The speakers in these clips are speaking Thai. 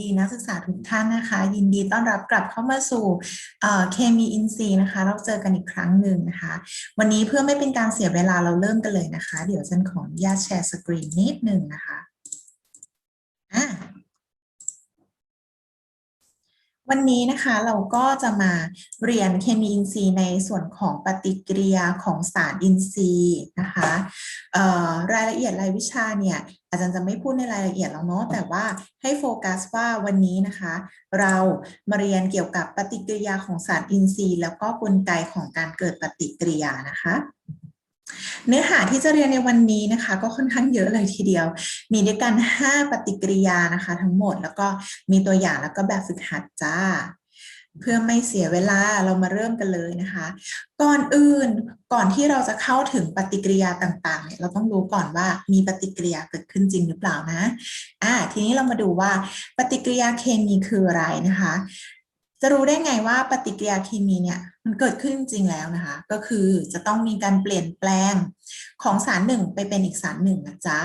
ดีนักศึกษาทุกท่านนะคะ ยินดีต้อนรับกลับเข้ามาสู่เคมีอินซีย์นะคะ เราเจอกันอีกครั้งหนึ่งนะคะ วันนี้เพื่อไม่เป็นการเสียเวลาเราเริ่มกันเลยนะคะ เดี๋ยวฉันขออนุญาตแชร์สกรีนนิดหนึ่งนะคะอะ วันนี้นะคะเราก็จะมาเรียนเคมีอินทรีย์ในส่วนของปฏิกิริยาของสารอินทรีย์นะคะรายละเอียดรายวิชาเนี่ยอาจารย์จะไม่พูดในรายละเอียดแล้วเนาะแต่ว่าให้โฟกัสว่าวันนี้นะคะ เรามาเรียนเกี่ยวกับปฏิกิริยาของสารอินทรีย์ แล้วก็กลไกของการเกิดปฏิกิริยานะคะ เนื้อหาที่จะเรียนในวันนี้นะคะ ก็ค่อนข้างเยอะเลยทีเดียว มีด้วยกัน 5 ปฏิกิริยานะคะ ทั้งหมดแล้วก็มีตัวอย่างแล้วก็แบบฝึกหัดจ้า เพื่อไม่เสียเวลาเรามาเริ่มกันเลยนะคะ ก่อนอื่นก่อนที่เราจะเข้าถึงปฏิกิริยาต่างๆเนี่ยเราต้องรู้ก่อนว่ามีปฏิกิริยาเกิดขึ้นจริงหรือเปล่านะอ่าทีนี้เรามาดูว่าปฏิกิริยาเคมีคืออะไรนะคะ จะรู้ได้ไงว่าปฏิกิริยาเคมีเนี่ยมันเกิดขึ้นจริงแล้วนะคะ ก็คือจะต้องมีการเปลี่ยนแปลงของสารหนึ่งไปเป็นอีกสารหนึ่งนะจ๊ะ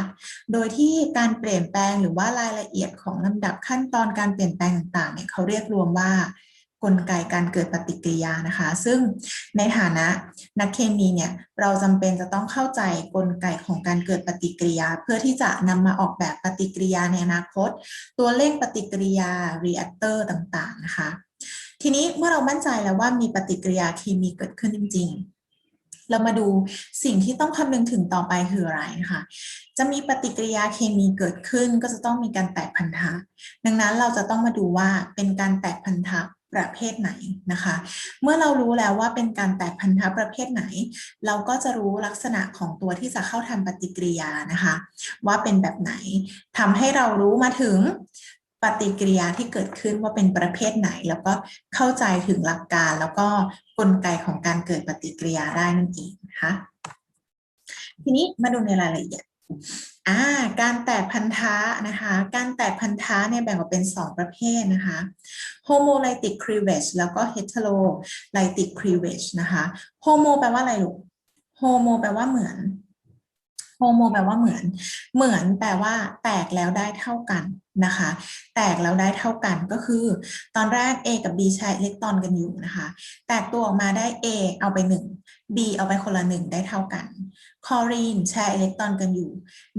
โดยที่การเปลี่ยนแปลงหรือว่ารายละเอียดของลำดับขั้นตอนการเปลี่ยนแปลงต่างๆเนี่ยเขาเรียกรวมว่ากลไกการเกิดปฏิกิริยานะคะ ซึ่งในฐานะนักเคมีเนี่ยเราจำเป็นจะต้องเข้าใจกลไกของการเกิดปฏิกิริยา เพื่อที่จะนำมาออกแบบปฏิกิริยาในอนาคต ตัวเลขปฏิกิริยา รีแอคเตอร์ต่างๆนะคะ ทีนี้เมื่อเรามั่นใจแล้วว่ามีปฏิกิริยาเคมีเกิดขึ้นจริง ๆ เรามาดูสิ่งที่ต้องคำนึงถึงต่อไปคืออะไรนะคะจะมีปฏิกิริยาเคมีเกิดขึ้นก็จะต้องมีการแตกพันธะ ดังนั้นเราจะต้องมาดูว่าเป็นการแตกพันธะประเภทไหนนะคะ เมื่อเรารู้แล้วว่าเป็นการแตกพันธะประเภทไหน เราก็จะรู้ลักษณะของตัวที่จะเข้าทำปฏิกิริยานะคะ ว่าเป็นแบบไหนทำให้เรารู้มาถึง ปฏิกิริยาที่เกิดขึ้นว่าเป็นประเภทไหน แล้วก็เข้าใจถึงหลักการ แล้วก็กลไกของการเกิดปฏิกิริยาได้นั่นเองนะคะทีนี้มาดูในรายละเอียดอ่าการแตกพันธะนะคะ การแตกพันธะเนี่ยแบ่งออกเป็น 2 ประเภทนะคะ homolytic cleavage แล้วก็ heterolytic cleavage นะคะ homo แปลว่าอะไรลูก homo แปลว่าเหมือน homo แปลว่าเหมือน เหมือนแปลว่า แตกแล้วได้เท่ากันนะคะ แตกแล้วได้เท่ากันก็คือ ตอนแรก A กับ B ใช้อิเล็กตรอนกันอยู่นะคะ แตกตัวออกมาได้ A เอาไป 1 B เอาไปคนละหนึ่งได้เท่ากัน คลอรีนแชร์อิเล็กตรอนกันอยู่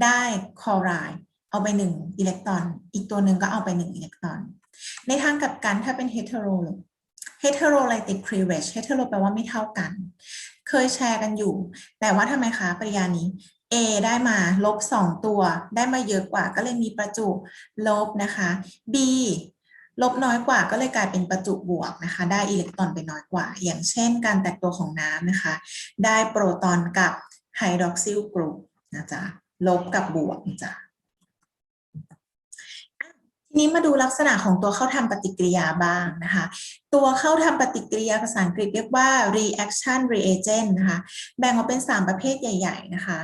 ได้คลอไรด์เอาไป 1 อิเล็กตรอน อีกตัวหนึ่งก็เอาไป 1 อิเล็กตรอน ในทางกลับกันถ้าเป็นเฮเทโร heterolytic cleavage hetero แปลว่าไม่เท่ากัน เคยแชร์กันอยู่ แต่ว่าทำไมคะปริยานี้ A ได้มาลบสองตัวได้มาเยอะกว่าก็เลยมีประจุลบนะคะ B ลบน้อยกว่าก็เลยกลายเป็นประจุบวกนะคะ ได้อิเล็กตรอนไปน้อยกว่า อย่างเช่น การแตกตัวของน้ำนะคะ ได้โปรตอนกับไฮดรอกซิลกรุ๊ปนะจ๊ะลบกับบวกนะจ๊ะ ทีนี้มาดูลักษณะของตัวเข้าทำปฏิกิริยาบ้างนะคะ ตัวเข้าทำปฏิกิริยาภาษาอังกฤษเรียกว่า reaction reagent นะคะ แบ่งออกเป็น 3 ประเภทใหญ่ ๆ นะคะ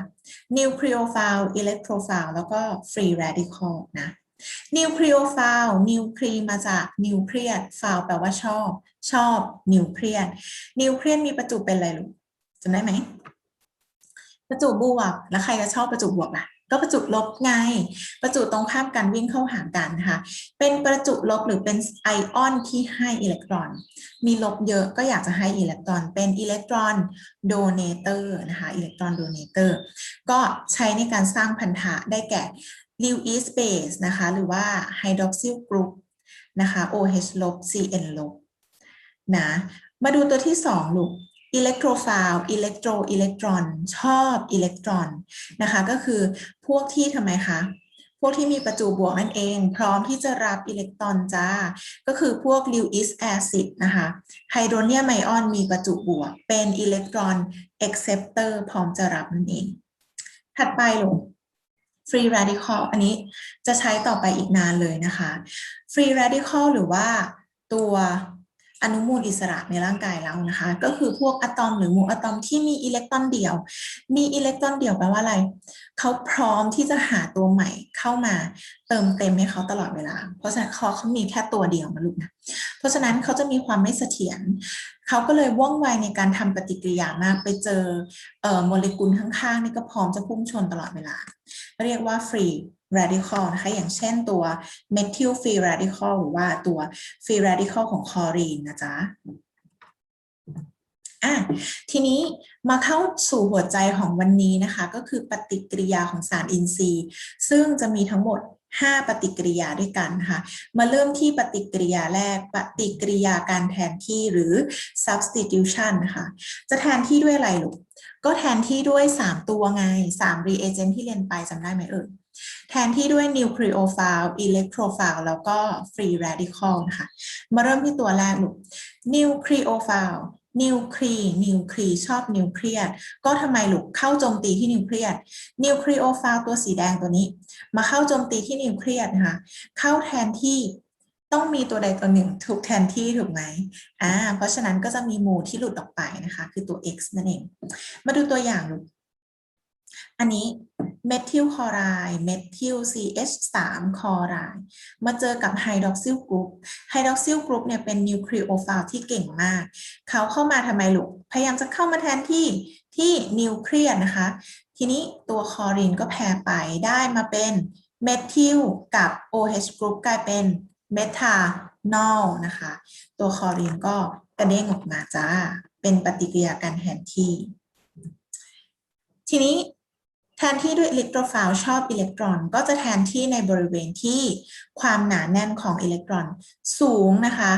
nucleophile electrophile แล้วก็ free radical นะ nucleophile นิวคลีมาจากนิวเคลียส phile แปลว่าชอบ ชอบนิวเคลียสนิวเคลียสมีประจุเป็นอะไรลูกจำได้ไหม ประจุบวก แล้วใครจะชอบประจุบวกล่ะ ก็ประจุลบไง ประจุตรงข้ามกันวิ่งเข้าหากันนะคะเป็นประจุลบหรือเป็นไอออนที่ให้อิเล็กตรอน มีลบเยอะก็อยากจะให้อิเล็กตรอน เป็นอิเล็กตรอนโดเนเตอร์นะคะอิเล็กตรอนโดเนเตอร์ก็ใช้ในการสร้างพันธะได้แก่ Lewis base นะคะหรือว่า hydroxyl group นะคะ OH ลบ CN ลบนะมาดูตัวที่สองลูก อิเล็กโทรฟาวอิเล็กโทรอิเล็กตรอน ชอบอิเล็กตรอนนะคะก็คือพวกที่ทำไมคะพวกที่มีประจุบวกนั่นเอง พร้อมที่จะรับอิเล็กตรอนจ้า ก็คือพวก Lewis acid นะคะไฮโดรเนียมไอออนมีประจุบวก เป็นอิเล็กตรอน acceptor พร้อมจะรับนั่นเอง ถัดไปลง free radical อันนี้จะใช้ต่อไปอีกนานเลยนะคะ free radical หรือว่าตัว อนุมูลอิสระในร่างกายเรานะคะ ก็คือพวกอะตอมหรือหมู่อะตอมที่มีอิเล็กตรอนเดี่ยว มีอิเล็กตรอนเดี่ยวแปลว่าอะไรเขาพร้อมที่จะหาตัวใหม่เข้ามาเติมเต็มให้เขาตลอดเวลา เพราะฉะนั้นเขาเขามีแค่ตัวเดียวมาลูกนะเพราะฉะนั้นเขาจะมีความไม่เสถียรเขาก็เลยว่องไวในการทำปฏิกิริยามากไปเจอเออโมเลกุลข้างๆนี่ก็พร้อมจะพุ่งชนตลอดเวลา เรียกว่า free radical นะคะอย่างเช่นตัว methyl free radical หรือว่าตัว free radical ของคลอรีนนะจ๊ะอะทีนี้มาเข้าสู่หัวใจของวันนี้นะคะ ก็คือปฏิกิริยาของสารอินทรีย์ ซึ่งจะมีทั้งหมด 5 ปฏิกิริยาด้วยกันค่ะ มาเริ่มที่ปฏิกิริยาแรก ปฏิกิริยาการแทนที่หรือ substitution นะคะจะแทนที่ด้วยอะไรลูกก็แทนที่ด้วย 3 ตัวไง 3 reagent ที่เรียนไปจำได้ไหมเอ่ย แทนที่ด้วย nucleophile electrophile แล้วก็ free radical นะคะ มาเริ่มที่ตัวแรกลูก nucleophile นิวคลีนิวคลีชอบนิวเคลียสก็ทำไมลูกเข้าโจมตีที่นิวเคลียสนิวคลีโอฟาลตัวสีแดงตัวนี้ มาเข้าโจมตีที่นิวเคลียสนะคะเข้าแทนที่ต้องมีตัวใดตัวหนึ่งถูกแทนที่ถูกไหมอ่าเพราะฉะนั้นก็จะมีหมู่ที่หลุดออกไปนะคะ คือตัว x นั่นเอง มาดูตัวอย่างลูก อันนี้เมทิลคอไรด์เมทิล CH3 คอไรด์มาเจอกับไฮดรอกซิลกรุ๊ปไฮดรอกซิลกรุ๊ปเนี่ยเป็นนิวคลีโอไฟล์ที่เก่งมาก เขาเข้ามาทำไมลูก พยายามจะเข้ามาแทนที่ที่นิวเคลียสนะคะ ทีนี้ตัวคอรีนก็แพ้ไปได้มาเป็นเมทิลกับ OH กรุ๊ปกลายเป็นเมทานอลนะคะ ตัวคอรีนก็กระเด้งออกมาจ้า เป็นปฏิกิริยาการแทนที่ ทีนี้ แทนที่ด้วยอิเล็กโทรไฟล์ชอบอิเล็กตรอน ก็จะแทนที่ในบริเวณที่ความหนาแน่นของอิเล็กตรอน สูงนะคะ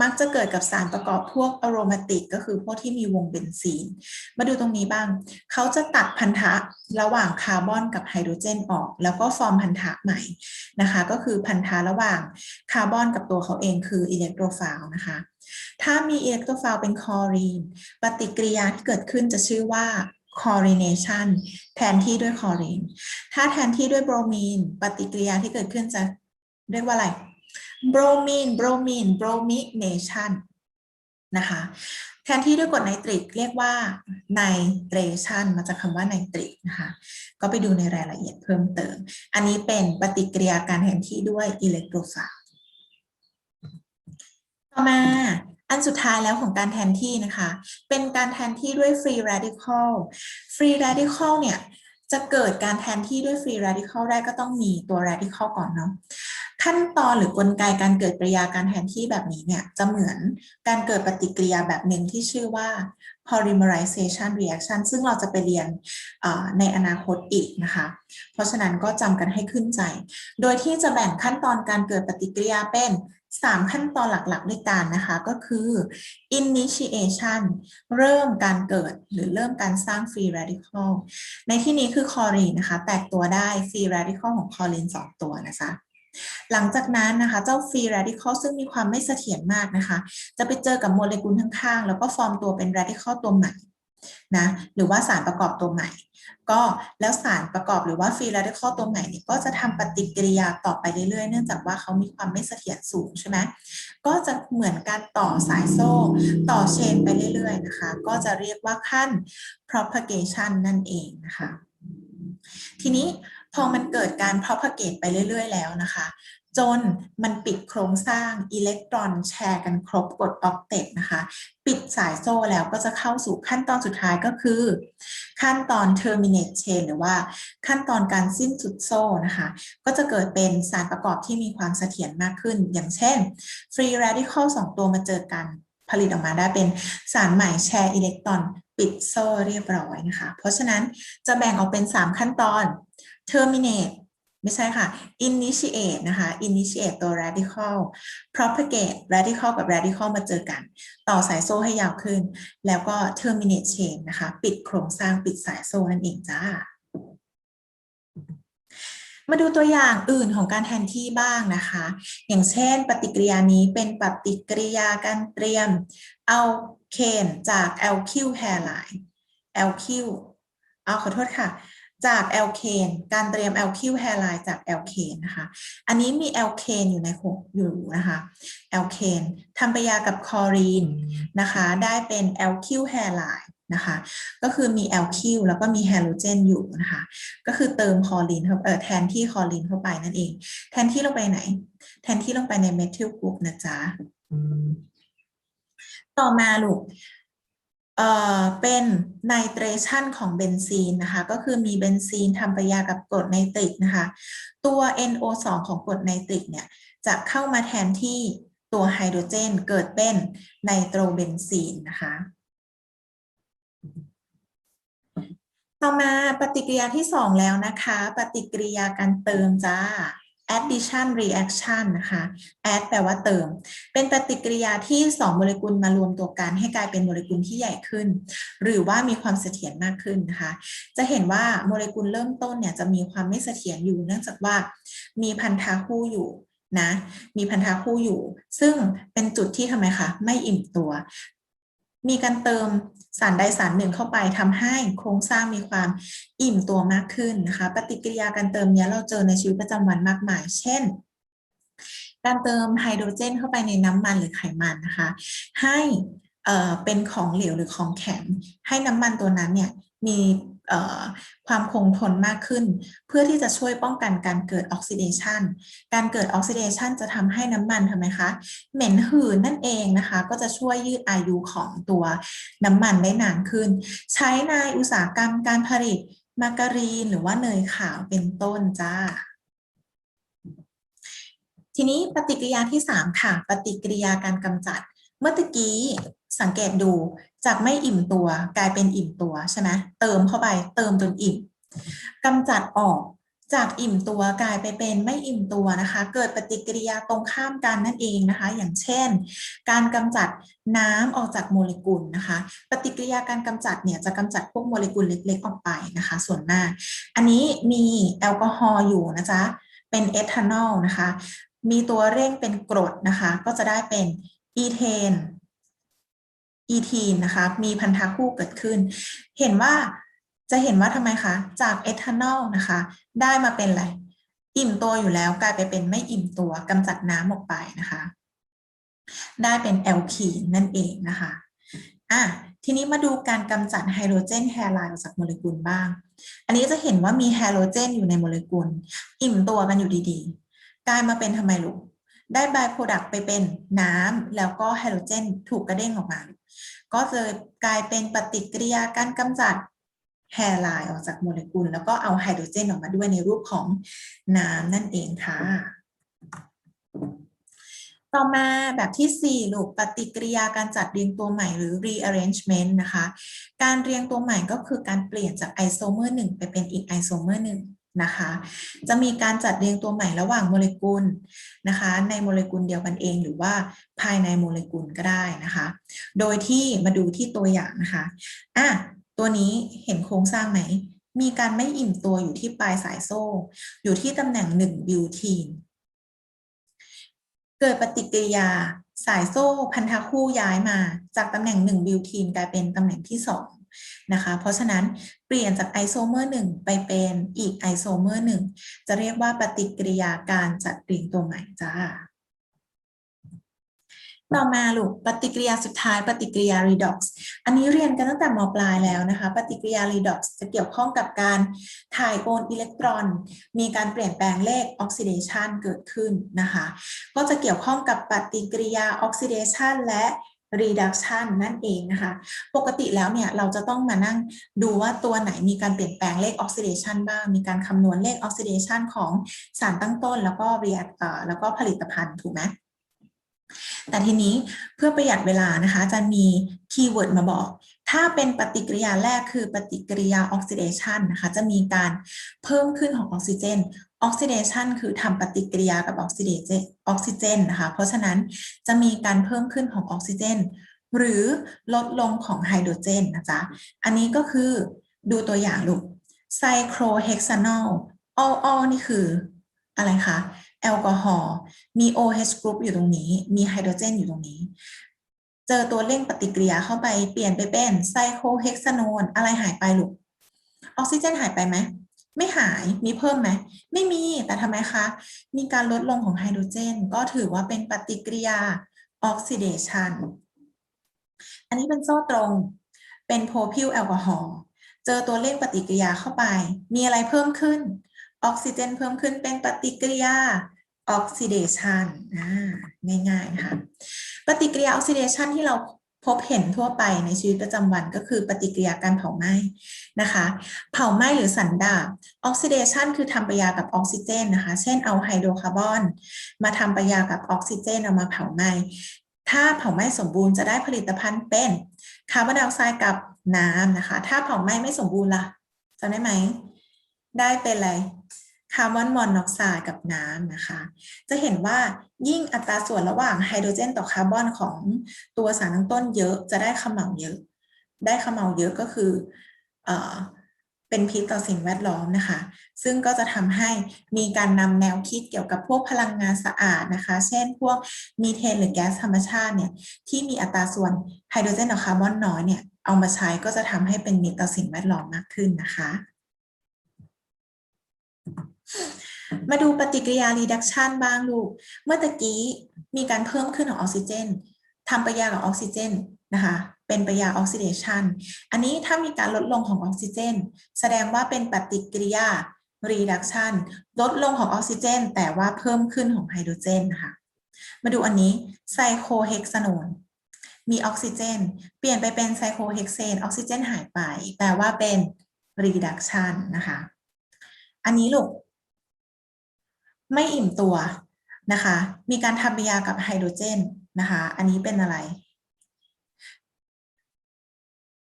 มักจะเกิดกับสารประกอบพวกอโรมาติก ก็คือพวกที่มีวงเบนซีน มาดูตรงนี้บ้าง เขาจะตัดพันธะระหว่างคาร์บอนกับไฮโดรเจนออก แล้วก็ฟอร์มพันธะใหม่นะคะ ก็คือพันธะระหว่างคาร์บอนกับตัวเขาเองคืออิเล็กโทรไฟล์นะคะถ้ามีอิเล็กโทรไฟล์เป็นคลอรีน ปฏิกิริยาที่เกิดขึ้นจะชื่อว่า chlorination แทนที่ด้วยคลอรีน ถ้าแทนที่ด้วยโบรมีน ปฏิกิริยาที่เกิดขึ้นจะเรียกว่าอะไร โบรมีน โบรมีน โบรมิเนชันนะคะ แทนที่ด้วยกรดไนตริกเรียกว่าไนเตรชันมาจากคำว่าไนตริกนะคะ ก็ไปดูในรายละเอียดเพิ่มเติม อันนี้เป็นปฏิกิริยาการแทนที่ด้วยอิเล็กโทรไฟล์ต่อมา อันสุดท้ายแล้วของการแทนที่นะคะ เป็นการแทนที่ด้วย free radical free radical เนี่ยจะเกิดการแทนที่ด้วย free radical ได้ก็ต้องมีตัว radical ก่อนเนาะขั้นตอนหรือกลไกการเกิดปฏิกิริยาการแทนที่แบบนี้เนี่ยจะเหมือนการเกิดปฏิกิริยาแบบหนึ่งที่ชื่อว่า polymerization reaction ซึ่งเราจะไปเรียนในอนาคตอีกนะคะ เพราะฉะนั้นก็จำกันให้ขึ้นใจ โดยที่จะแบ่งขั้นตอนการเกิดปฏิกิริยาเป็น 3 ขั้นตอนหลักๆ ด้วยกันนะคะ ก็คือ initiation เริ่มการเกิดหรือเริ่มการสร้าง free radical ในที่นี้คือคลอรีนนะคะ แตกตัวได้ free radical ของคลอรีน2ตัวนะจ๊ะหลังจากนั้นนะคะ เจ้า free radical ซึ่งมีความไม่เสถียรมากนะคะ จะไปเจอกับโมเลกุลข้างๆ แล้วก็ฟอร์มตัวเป็น radical ตัวใหม่ นะหรือว่าสารประกอบตัวใหม่ ก็แล้วสารประกอบหรือว่า free radical ตัวใหม่เนี่ยก็จะทำปฏิกิริยาต่อไปเรื่อยๆ เนื่องจากว่าเขามีความไม่เสถียรสูงใช่ไหมก็จะเหมือนการต่อสายโซ่ต่อเชนไปเรื่อยๆนะคะก็จะเรียกว่าขั้น propagation นั่นเองนะคะทีนี้พอมันเกิดการ propagate ไปเรื่อย ๆ แล้วนะคะ จนมันปิดโครงสร้างอิเล็กตรอนแชร์กันครบกดออกเต t นะคะ ปิดสายโซ่แล้วก็จะเข้าสู่ขั้นตอนสุดท้ายก็คือ ขั้นตอน terminate chain หรือว่าขั้นตอนการสิ้นสุดโซ่นะคะ ก็จะเกิดเป็นสารประกอบที่มีความเสถียรมากขึ้น อย่างเช่น free radical 2ตัวมาเจอกันผลิตออกมาได้เป็นสารใหม่แชร์อิเล็กตรอนปิดโซ่เรียบร้อยนะคะ เพราะฉะนั้นจะแบ่งออกเป็น 3 ขั้นตอน terminate ไม่ใช่ค่ะ initiate นะคะ initiate ตัว radical propagate radical กับ radical มาเจอกัน ต่อสายโซ่ให้ยาวขึ้น แล้วก็ terminate chain นะคะ ปิดโครงสร้างปิดสายโซ่นั่นเองจ้า มาดูตัวอย่างอื่นของการแทนที่บ้างนะคะ อย่างเช่น ปฏิกิริยานี้เป็นปฏิกิริยาการเตรียมเอาเคนจาก alkyl halide alkyl เอาขอโทษค่ะ จากแอลเคนการเตรียมแอลคิวแฮไลน์จากแอลเคนนะคะ อันนี้มีแอลเคนอยู่ในหกอยู่นะคะแอลเคนทำปฏิกิริยากับคลอรีนนะคะ ได้เป็นแอลคิวแฮไลน์นะคะ ก็คือมีแอลคิวแล้วก็มีไฮโดรเจนอยู่นะคะ ก็คือเติมคลอรีนเข้าเออแทนที่คลอรีนเข้าไปนั่นเอง แทนที่ลงไปไหน แทนที่ลงไปในเมทิลกรุ๊ปนะจ๊ะ ต่อมาลูกเอเอ่อ เป็นไนเตรชันของเบนซีนนะคะ ก็คือมีเบนซีนทำปฏิกิริยากับกรดไนตริกนะคะ ตัว NO2 ของกรดไนตริกเนี่ยจะเข้ามาแทนที่ตัวไฮโดรเจนเกิดเป็นไนโตรเบนซีนนะคะ ต่อมาปฏิกิริยาที่ 2 แล้วนะคะ ปฏิกิริยาการเติมจ้า addition reaction นะคะ add แปลว่าเติม เป็นปฏิกิริยาที่ 2 โมเลกุลมารวมตัวกัน ให้กลายเป็นโมเลกุลที่ใหญ่ขึ้น หรือว่ามีความเสถียรมากขึ้นนะคะ จะเห็นว่าโมเลกุลเริ่มต้นเนี่ยจะมีความไม่เสถียรอยู่ เนื่องจากว่ามีพันธะคู่อยู่นะ มีพันธะคู่อยู่ ซึ่งเป็นจุดที่ทำไมคะ ไม่อิ่มตัว มีการเติมสารใดสารหนึ่งเข้าไปทำให้โครงสร้างมีความอิ่มตัวมากขึ้นนะคะ ปฏิกิริยาการเติมเนี้ยเราเจอในชีวิตประจำวันมากมาย เช่น การเติมไฮโดรเจนเข้าไปในน้ำมันหรือไขมันนะคะ ให้เอ่อเป็นของเหลวหรือของแข็งให้น้ำมันตัวนั้นเนี่ยมี ความคงทนมากขึ้น เพื่อที่จะช่วยป้องกันการเกิดออกซิเดชันการเกิดออกซิเดชันจะทำให้น้ำมันทำไมคะ เหม็นหืนนั่นเองนะคะ ก็จะช่วยยืดอายุของตัวน้ำมันได้นานขึ้น ใช้ในอุตสาหกรรมการผลิตมาการีนหรือว่าเนยขาวเป็นต้นจ้าทีนี้ปฏิกิริยาที่ 3 ค่ะ ปฏิกิริยาการกำจัด เมื่อตะกี้ สังเกตดูจากไม่อิ่มตัวกลายเป็นอิ่มตัวใช่ไหมเติมเข้าไปเติมจนอิ่มกำจัดออกจากอิ่มตัวกลายไปเป็นไม่อิ่มตัวนะคะ เกิดปฏิกิริยาตรงข้ามกันนั่นเองนะคะ อย่างเช่น การกำจัดน้ำออกจากโมเลกุลนะคะ ปฏิกิริยาการกำจัดเนี่ยจะกำจัดพวกโมเลกุลเล็กๆออกไปนะคะ ส่วนมาก อันนี้มีแอลกอฮอล์อยู่นะจ๊ะเป็นเอทานอลนะคะ มีตัวเร่งเป็นกรดนะคะ ก็จะได้เป็นอีเทน อีทีนะคะมีพันธะคู่เกิดขึ้น เห็นว่าจะเห็นว่าทำไมคะ จากเอทานอลนะคะ ได้มาเป็นอะไร อิ่มตัวอยู่แล้วกลายไปเป็นไม่อิ่มตัวกำจัดน้ำออกไปนะคะ ได้เป็นแอลคีนนั่นเองนะคะอะทีนี้มาดูการกำจัดไฮโดรเจนแฮไลน์ออกจากโมเลกุลบ้าง อันนี้จะเห็นว่ามีไฮโดรเจนอยู่ในโมเลกุล อิ่มตัวกันอยู่ดีๆ กลายมาเป็นทำไมลูกได้บายโปรดักต์ไปเป็นน้ำแล้วก็ไฮโดรเจนถูกกระเด้งออกมาก็ ก็จะกลายเป็นปฏิกิริยาการกำจัดแฮไลน์ออกจากโมเลกุล แล้วก็เอาไฮโดรเจนออกมาด้วยในรูปของน้ำนั่นเองค่ะ ต่อมาแบบที่ 4 ลูกปฏิกิริยาการจัดเรียงตัวใหม่หรือ rearrangement นะคะ การเรียงตัวใหม่ก็คือการเปลี่ยนจากไอโซเมอร์หนึ่งไปเป็นอีกไอโซเมอร์ห นะคะ จะมีการจัดเรียงตัวใหม่ระหว่างโมเลกุลนะคะ ในโมเลกุลเดียวกันเอง หรือว่าภายในโมเลกุลก็ได้นะคะ โดยที่มาดูที่ตัวอย่างนะคะอะตัวนี้เห็นโครงสร้างไหม มีการไม่อิ่มตัวอยู่ที่ปลายสายโซ่ อยู่ที่ตำแหน่ง1บิวทีนเกิดปฏิกิริยาสายโซ่พันธะคู่ย้ายมา จากตำแหน่ง1บิวทีนกลายเป็นตำแหน่งที่2 นะคะ เพราะฉะนั้นเปลี่ยนจากไอโซเมอร์1ไปเป็นอีกไอโซเมอร์1จะเรียกว่าปฏิกิริยาการจัดเรียงตัวใหม่จ้าต่อมาลูกปฏิกิริยาสุดท้ายปฏิกิริยา redox อันนี้เรียนกันตั้งแต่มปลายแล้วนะคะ ปฏิกิริยา redox จะเกี่ยวข้องกับการถ่ายโอนอิเล็กตรอน มีการเปลี่ยนแปลงเลขออกซิเดชันเกิดขึ้นนะคะ ก็จะเกี่ยวข้องกับปฏิกิริยาออกซิเดชันและ reduction นั่นเองนะคะ ปกติแล้วเนี่ยเราจะต้องมานั่งดูว่าตัวไหนมีการเปลี่ยนแปลงเลขออกซิเดชันบ้าง มีการคำนวณเลขออกซิเดชันของสารตั้งต้น แล้วก็ react แล้วก็ผลิตภัณฑ์ถูกไหมแต่ทีนี้เพื่อประหยัดเวลานะคะจะมีคีย์เวิร์ดมาบอก ถ้าเป็นปฏิกิริยาแรกคือปฏิกิริยาออกซิเดชันนะคะ จะมีการเพิ่มขึ้นของออกซิเจน ออกซิเดชันคือทำปฏิกิริยากับออกซิเดเจออกซิเจนนะคะ เพราะฉะนั้นจะมีการเพิ่มขึ้นของออกซิเจน หรือลดลงของไฮโดรเจนนะจ๊ะ อันนี้ก็คือดูตัวอย่างลูกไซโครเฮกซานอลออลนี่คืออะไรคะแอลกอฮอล์มี OH group อยู่ตรงนี้ มีไฮโดรเจนอยู่ตรงนี้ เจอตัวเร่งปฏิกิริยาเข้าไปเปลี่ยนไปเป็นไซโคเฮกซานอลอะไรหายไปลูกออกซิเจนหายไปไหมไม่หายมีเพิ่มไหมไม่มีแต่ทำไมคะมีการลดลงของไฮโดรเจน ก็ถือว่าเป็นปฏิกิริยาออกซิเดชันอันนี้เป็นโซ่ตรงเป็นโพพิลแอลกอฮอล์เจอตัวเร่งปฏิกิริยาเข้าไป มีอะไรเพิ่มขึ้น ออกซิเจนเพิ่มขึ้นเป็นปฏิกิริยา ออกซิเดชันอ่าง่ายๆนะคะปฏิกิริยาออกซิเดชันที่เราพบเห็นทั่วไปในชีวิตประจำวันก็คือปฏิกิริยาการเผาไหม้นะคะ เผาไหม้หรือสันดาบออกซิเดชันคือทำปฏิกิริยากับออกซิเจนนะคะ เช่นเอาไฮโดรคาร์บอนมาทำปฏิกิริยากับออกซิเจนเอามาเผาไหม้ถ้าเผาไหม้สมบูรณ์จะได้ผลิตภัณฑ์เป็นคาร์บอนไดออกไซด์กับน้ำนะคะ ถ้าเผาไหม้ไม่สมบูรณ์ล่ะจำได้ไหม ได้เป็นอะไร คาร์บอนมอนอกไซด์กับน้ำนะคะ จะเห็นว่ายิ่งอัตราส่วนระหว่างไฮโดรเจนต่อคาร์บอนของตัวสารตั้งต้นเยอะจะได้ขมเหลาเยอะ ได้ขมเหลาเยอะก็คือเอ่อเป็นพิษต่อสิ่งแวดล้อมนะคะ ซึ่งก็จะทำให้มีการนำแนวคิดเกี่ยวกับพวกพลังงานสะอาดนะคะ เช่นพวกมีเทนหรือแก๊สธรรมชาติเนี่ยที่มีอัตราส่วนไฮโดรเจนต่อคาร์บอนน้อยเนี่ยเอามาใช้ก็จะทำให้เป็นมิตรต่อสิ่งแวดล้อมมากขึ้นนะคะ มาดูปฏิกิริยา reduction บ้างลูก เมื่อตะกี้มีการเพิ่มขึ้นของออกซิเจนทำปฏิกิริยากับออกซิเจนนะคะเป็นปฏิกิริยาออกซิเดชันอันนี้ถ้ามีการลดลงของออกซิเจน แสดงว่าเป็นปฏิกิริยา reduction ลดลงของออกซิเจน แต่ว่าเพิ่มขึ้นของไฮโดรเจนนะคะมาดูอันนี้ไซโคเฮกซานนมีออกซิเจน เปลี่ยนไปเป็นไซโคเฮกเซนออกซิเจนหายไปแปลว่าเป็น reduction นะคะ อันนี้ลูก ไม่อิ่มตัวนะคะ มีการทำปฏิกิริยากับไฮโดรเจนนะคะ อันนี้เป็นอะไร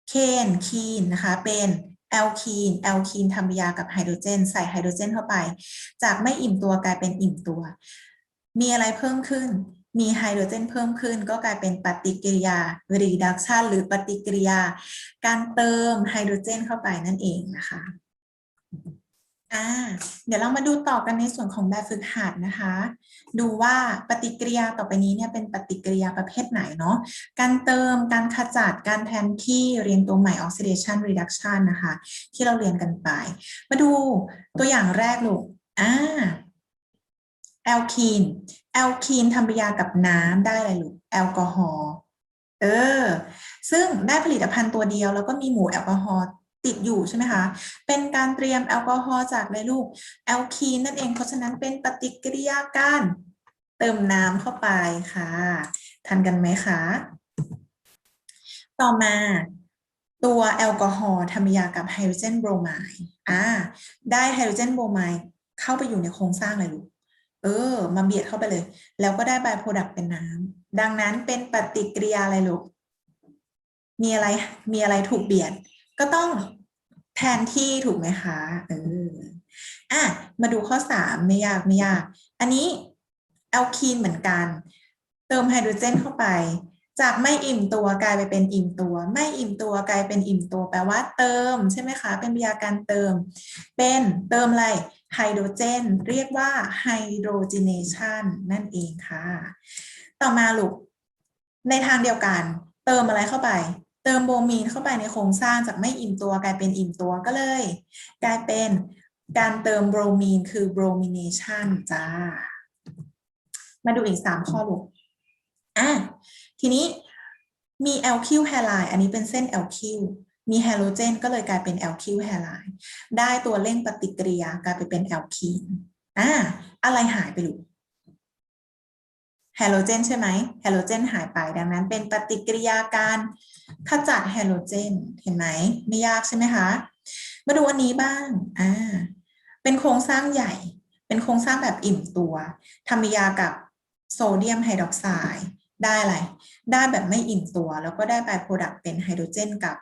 เคนคีนนะคะ เป็นแอลคีนแอลคีนทำปฏิกิริยากับไฮโดรเจน ใส่ไฮโดรเจนเข้าไป จากไม่อิ่มตัวกลายเป็นอิ่มตัว มีอะไรเพิ่มขึ้น มีไฮโดรเจนเพิ่มขึ้น ก็กลายเป็นปฏิกิริยา reduction หรือปฏิกิริยา การเติมไฮโดรเจนเข้าไปนั่นเองนะคะ อ่าเดี๋ยวเรามาดูต่อกันในส่วนของแบบฝึกหัดนะคะ ดูว่าปฏิกิริยาต่อไปนี้เนี่ยเป็นปฏิกิริยาประเภทไหนเนาะการเติมการขจัดการแทนที่เรียนตัวใหม่ oxidation reduction นะคะ ที่เราเรียนกันไป มาดูตัวอย่างแรกลูกอ่าแอลคีนแอลคีนทำปฏิกิริยากับน้ำได้อะไรลูกแอลกอฮอล์เออ ซึ่งได้ผลิตภัณฑ์ตัวเดียวแล้วก็มีหมู่แอลกอฮอล์ ติดอยู่ใช่ไหมคะ เป็นการเตรียมแอลกอฮอล์จากอะไรลูกแอลคีนนั่นเอง เพราะฉะนั้นเป็นปฏิกิริยาการเติมน้ำเข้าไปค่ะ ทันกันไหมคะ ต่อมาตัวแอลกอฮอล์ทำปฏิกิริยากับไฮโดรเจนโบรไมด์อ่า ได้ไฮโดรเจนโบรไมด์เข้าไปอยู่ในโครงสร้างเลยลูก เออ มาเบียดเข้าไปเลย แล้วก็ได้ไบโปรดักต์เป็นน้ำ ดังนั้นเป็นปฏิกิริยาอะไรลูก มีอะไร มีอะไรถูกเบียด ก็ต้องแทนที่ถูกไหมคะเอออะมาดูข้อสามไม่ยากไม่ยาก อันนี้แอลคีนเหมือนกัน เติมไฮโดรเจนเข้าไป จากไม่อิ่มตัวกลายไปเป็นอิ่มตัว ไม่อิ่มตัวกลายเป็นอิ่มตัวแปลว่าเติมใช่ไหมคะ เป็นวิทยาการเติม เป็นเติมอะไรไฮโดรเจน เรียกว่าไฮโดรเจเนชันนั่นเองค่ะ ต่อมาลูกในทางเดียวกัน เติมอะไรเข้าไป เติมโบมีนเข้าไปในโครงสร้างจากไม่อิ่มตัวกลายเป็นอิ่มตัวก็เลย กลายเป็นการเติมโบรมีนคือโบรมิเนชันจ้า มาดูอีกสามข้อลูกอะทีนี้มีแอลคิวแฮไลน์อันนี้เป็นเส้นแอลคิวมีไฮโดรเจนก็เลยกลายเป็นแอลคิวแฮไลน์ได้ตัวเร่งปฏิกิริยากลายไปเป็นแอลคีนอ่าอะไรหายไปลูก ไฮโดรเจนใช่ไหมไฮโดรเจนหายไปดังนั้น เป็นปฏิกิริยาการขจัดไฮโดรเจน เห็นไหมไม่ยากใช่ไหมคะ มาดูอันนี้บ้างอ่าเป็นโครงสร้างใหญ่ เป็นโครงสร้างแบบอิ่มตัวทำปฏิกิริยากับโซเดียมไฮดรอกไซด์ได้อะไร ได้แบบไม่อิ่มตัว แล้วก็ได้ไบโปรดักต์เป็นไฮโดรเจนกับ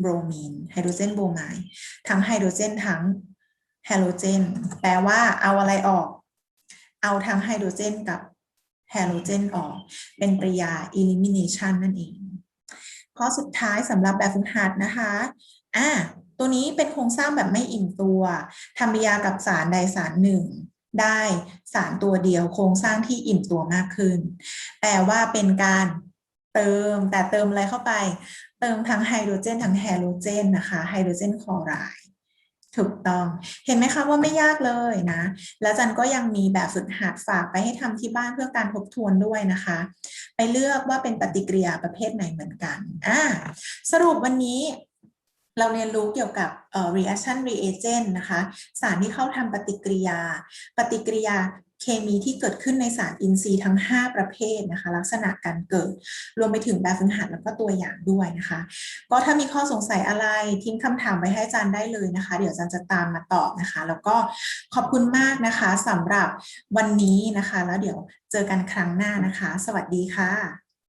โบรมีนไฮโดรเจนโบรไมด์ทั้งไฮโดรเจนทั้งไฮโดรเจนแปลว่าเอาอะไรออก เอาทั้งไฮโดรเจนกับ ไฮโดรเจนออก เป็นปริยา elimination นั่นเอง ข้อสุดท้ายสำหรับแบบฝึกหัดนะคะอ่าตัวนี้เป็นโครงสร้างแบบไม่อิ่มตัวทำปริยากับสารใดสารหนึ่ง ได้สารตัวเดียวโครงสร้างที่อิ่มตัวมากขึ้น แปลว่าเป็นการเติมแต่เติมอะไรเข้าไป เติมทั้งไฮโดรเจนทั้งแฮโดรเจนนะคะไฮโดรเจนคลอไรด์ ถูกต้อง เห็นไหมคะว่าไม่ยากเลยนะ แล้วจันก็ยังมีแบบฝึกหัดฝากไปให้ทำที่บ้านเพื่อการทบทวนด้วยนะคะ ไปเลือกว่าเป็นปฏิกิริยาประเภทไหนเหมือนกันอ่าสรุปวันนี้เราเรียนรู้เกี่ยวกับเอ่อ reaction reagent นะคะ สารที่เข้าทำปฏิกิริยา ปฏิกิริยา เคมีที่เกิดขึ้นในสารอินทรีย์ทั้ง 5 ประเภทนะคะ ลักษณะการเกิด รวมไปถึงแบบฝึกหัดแล้วก็ตัวอย่างด้วยนะคะ ก็ถ้ามีข้อสงสัยอะไรทิ้งคำถามไว้ให้อาจารย์ได้เลยนะคะ เดี๋ยวอาจารย์จะตามมาตอบนะคะ แล้วก็ขอบคุณมากนะคะสำหรับวันนี้นะคะ แล้วเดี๋ยวเจอกันครั้งหน้านะคะ สวัสดีค่ะ